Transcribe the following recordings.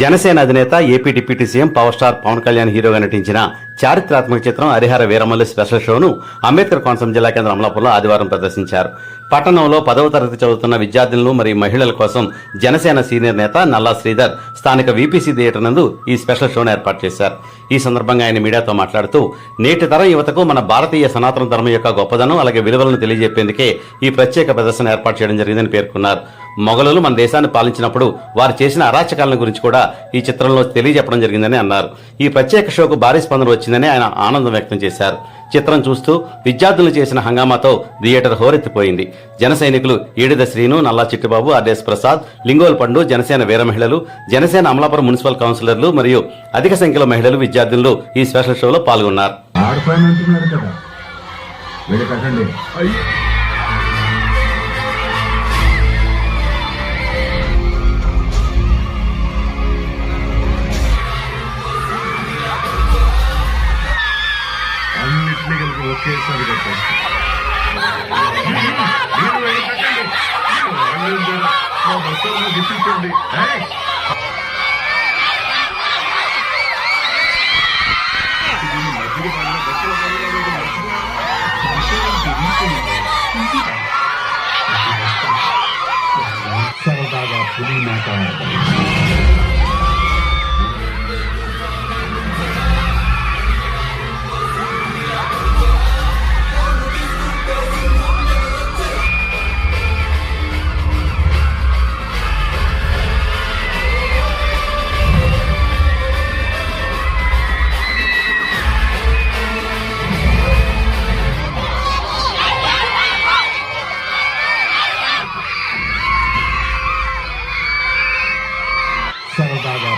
Janasena అధినేత AP deputy CM power star Pawan Kalyan హీరోగా నటించిన చారిత్రాత్మక చిత్రం హరిహర వీరమల్లి స్పెషల్ షోను అంబేద్కర్ కోనసీమ జిల్లా కేంద్రం అమలాపురంలో ఆదివారం ప్రదర్శించారు. పట్టణంలో పదవ తరగతి చదువుతున్న విద్యార్థులను మరియు మహిళల కోసం జనసేన సీనియర్ నేత నల్లా శ్రీధర్ స్థానిక వీపీసీ థియేటర్ నందు ఈ స్పెషల్ షోను ఏర్పాటు చేశారు. ఈ సందర్భంగా ఆయన మీడియాతో మాట్లాడుతూ నేటి తరం యువతకు మన భారతీయ సనాతన ధర్మం యొక్క గొప్పదనం అలాగే విలువలను తెలియజెప్పేందుకే ఈ ప్రత్యేక ప్రదర్శన ఏర్పాటు చేయడం జరిగిందని పేర్కొన్నారు. మొఘలులు మన దేశాన్ని పాలించినప్పుడు వారు చేసిన అరాచకాలను గురించి కూడా ఈ చిత్రంలో తెలియజెప్పడం జరిగిందని అన్నారు. ఈ ప్రత్యేక షోకు భారీ స్పందన వచ్చిందని ఆయన ఆనందం వ్యక్తం చేశారు. చిత్రం చూస్తూ విద్యార్థులు చేసిన హంగామాతో థియేటర్ హోరెత్తిపోయింది. జన సైనికులు ఈడిద శ్రీను నల్లా చిట్టుబాబు ఆర్డీఎస్ ప్రసాద్ లింగోల్ పండు జనసేన వీర మహిళలు జనసేన అమలాపురం మున్సిపల్ కౌన్సిలర్లు మరియు అధిక సంఖ్యలో మహిళలు విద్యార్థులు ఈ స్పెషల్ షోలో పాల్గొన్నారు. వాళ్ళు జర మా బస్సులను గిట్టించండి ఏయ్! ఇది మధ్యలో పడిన బస్సుల పడిన వీడు మధ్యలో సరదాగా పులి మాట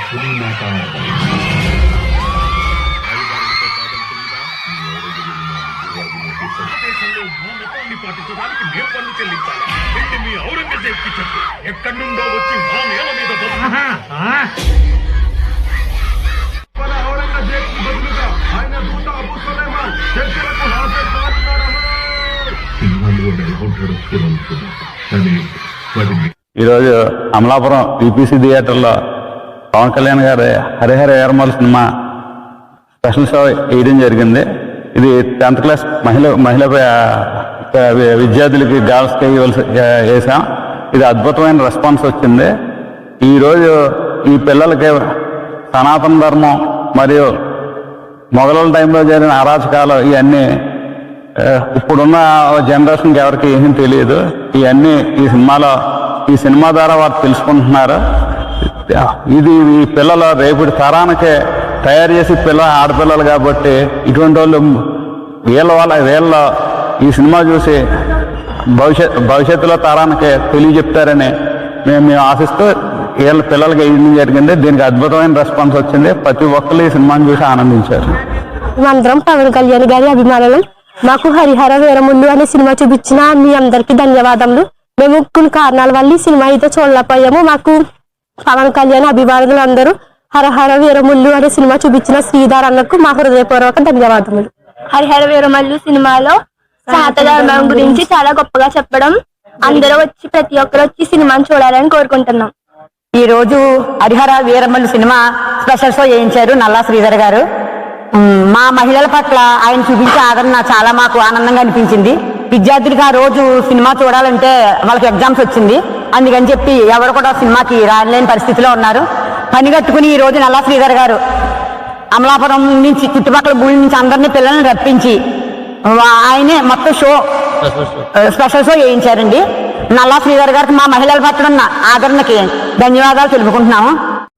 పులి మాట పాటించడానికి మేము పన్ను చెల్లించాలి వెళ్ళి మీ చెప్పు ఎక్కడి నుండో వచ్చి మా నేల మీద బదులుగా ఆయన దూత చర్చలకు హాజరు చూడాలి కానీ ఈరోజు అమలాపురం ఈపీసీ థియేటర్లో పవన్ కళ్యాణ్ గారి హరిహర ఏర్మల్ సినిమా స్పెషల్ షో వేయడం జరిగింది. ఇది టెన్త్ క్లాస్ మహిళ మహిళ విద్యార్థులకి గర్ల్స్కి వేసాం ఇది అద్భుతమైన రెస్పాన్స్ వచ్చింది. ఈరోజు ఈ పిల్లలకి సనాతన ధర్మం మరియు మొఘలుల టైంలో జరిగిన అరాచకాలు ఇవన్నీ ఇప్పుడున్న జనరేషన్కి ఎవరికి ఏమీ తెలియదు. ఇవన్నీ ఈ సినిమాలో ఈ సినిమా ద్వారా వారు తెలుసుకుంటున్నారు. ఇది ఈ పిల్లలు రేపటి తరానికి తయారు చేసి పిల్ల ఆడపిల్లలు కాబట్టి ఇటువంటి వాళ్ళు వీళ్ళ వాళ్ళ వీళ్ళ ఈ సినిమా చూసి భవిష్యత్ భవిష్యత్తులో తరానికి తెలియజెప్తారని మేము మేము ఆశిస్తూ వీళ్ళ పిల్లలకి వేయడం జరిగింది దీనికి అద్భుతమైన రెస్పాన్స్ వచ్చింది. ప్రతి ఒక్కరు ఈ సినిమాని చూసి ఆనందించారు. మేమందరం పవన్ కళ్యాణ్ గారి అభిమానులు మాకు హరిహర వీరముళ్ళు అనే సినిమా చూపించిన మీ అందరికి ధన్యవాదములు. మేము కొన్ని కారణాల వల్ల ఈ సినిమా అయితే చూడలేకపోయాము. మాకు పవన్ కళ్యాణ్ అభిమానులు అందరూ హరహర వీరముళ్ళు అనే సినిమా చూపించిన శ్రీధర్ అన్నకు మా హృదయపూర్వక ధన్యవాదములు. హరిహర వీరమల్లు సినిమాలో సనాత ధర్మం గురించి చాలా గొప్పగా చెప్పడం. అందరూ వచ్చి ప్రతి ఒక్కరు వచ్చి సినిమాని చూడాలని కోరుకుంటున్నాం. ఈ రోజు Harihara Veeramallu cinema special show చేయించారు నల్లా శ్రీధర్ గారు. మా మహిళల పట్ల ఆయన చూపించే ఆదరణ చాలా మాకు ఆనందంగా అనిపించింది. విద్యార్థులకు ఆ రోజు సినిమా చూడాలంటే వాళ్ళకి ఎగ్జామ్స్ వచ్చింది. అందుకని చెప్పి ఎవరు కూడా సినిమాకి రాలేని పరిస్థితిలో ఉన్నారు. పని కట్టుకుని ఈ రోజు నల్లా శ్రీధర్ గారు అమలాపురం నుంచి చుట్టుపక్కల గుడి నుంచి అందరినీ పిల్లల్ని రప్పించి ఆయనే మొత్తం షో స్పెషల్ షో చేయించారండి. నల్లా శ్రీధర్ గారికి మా మహిళల పట్ల ఉన్న ఆదరణకి ధన్యవాదాలు తెలుపుకుంటున్నాము.